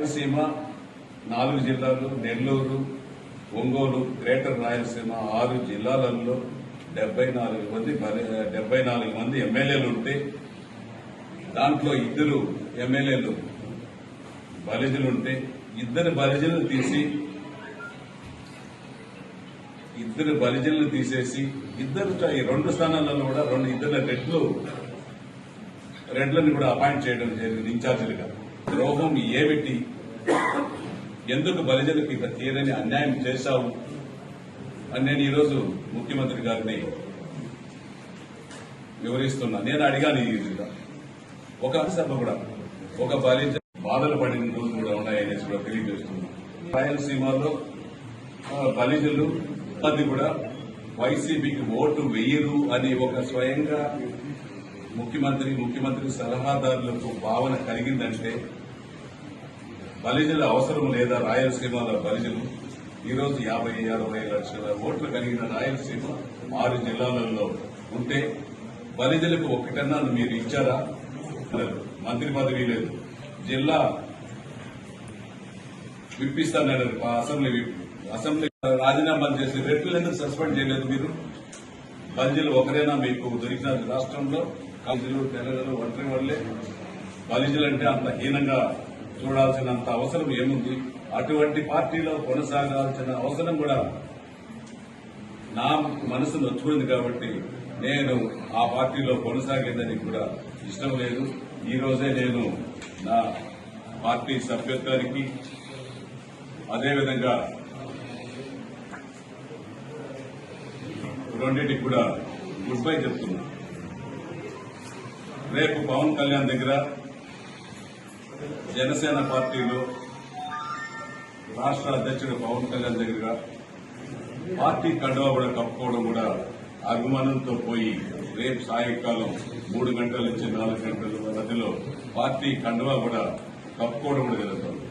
రాయలసీమ నాలుగు జిల్లాలు నెల్లూరు ఒంగోలు గ్రేటర్ రాయలసీమ ఆరు జిల్లాలలో డెబ్బై నాలుగు మంది డెబ్బై నాలుగు మంది ఎమ్మెల్యేలు ఉంటే దాంట్లో ఇద్దరు ఎమ్మెల్యేలు బలిజలుంటే ఇద్దరు బలిజలను తీసి ఇద్దరు బలిజలను తీసేసి ఇద్దరు ఈ రెండు స్థానాలలో కూడా రెండు ఇద్దరు రెడ్లు రెడ్లను కూడా అపాయింట్ చేయడం జరిగింది ఇన్ఛార్జీలుగా. ద్రోహం ఏమిటి? ఎందుకు బలిజలకు ఇక తీరని అన్యాయం చేశావు? అని నేను ఈరోజు ముఖ్యమంత్రి గారిని వివరిస్తున్నా. నేను అడిగాను ఈ విధంగా. ఒక సభ కూడా ఒక బలిజ బాధలు పడిన రోజులు కూడా ఉన్నాయనేసి కూడా తెలియజేస్తున్నా. రాయలసీమలో బలిజలు అది కూడా వైసీపీకి ఓటు వేయరు అని ఒక స్వయంగా ముఖ్యమంత్రి ముఖ్యమంత్రి సలహాదారులకు భావన కలిగిందంటే బలిజల అవసరం లేదా రాయలసీమలో బలిజలు? ఈరోజు యాభై అరవై లక్షల ఓట్లు కలిగిన రాయలసీమ ఆరు జిల్లాలలో ఉంటే బలిజలకు ఒకటన్నా మీరు ఇచ్చారా? మంత్రి పదవి లేదు. జిల్లా విప్పిస్తానన్నారు. Assembly whip. అసెంబ్లీ రాజీనామా చేసి రెడ్లు ఎందుకు సస్పెండ్ చేయలేదు మీరు. బలిజలు ఒకరేనా మీకు దొరికిన రాష్ట్రంలో? బలిజలు తెలంగాణ ఒంటరి వల్లే బలిజలు అంటే అంత హీనంగా చూడాల్సినంత అవసరం ఏముంది? అటువంటి పార్టీలో కొనసాగాల్సిన అవసరం కూడా నా మనసు నొచ్చుకుంది కాబట్టి నేను ఆ పార్టీలో కొనసాగేదని కూడా ఇష్టం లేదు. ఈ రోజే నేను నా పార్టీ సభ్యత్వానికి అదేవిధంగా రెండింటికి కూడా గుడ్ బై చెప్తున్నా. రేపు పవన్ కళ్యాణ్ దగ్గర జనసేన పార్టీలో రాష్ట్ర అధ్యక్షుడు పవన్ కళ్యాణ్ దగ్గర పార్టీ కండువా కూడా కప్పుకోవడం కూడా అభిమానంతో పోయి రేపు సాయంకాలం మూడు గంటల నుంచి నాలుగు గంటల మధ్యలో పార్టీ కండువా కూడా కప్పుకోవడం కూడా జరుగుతుంది.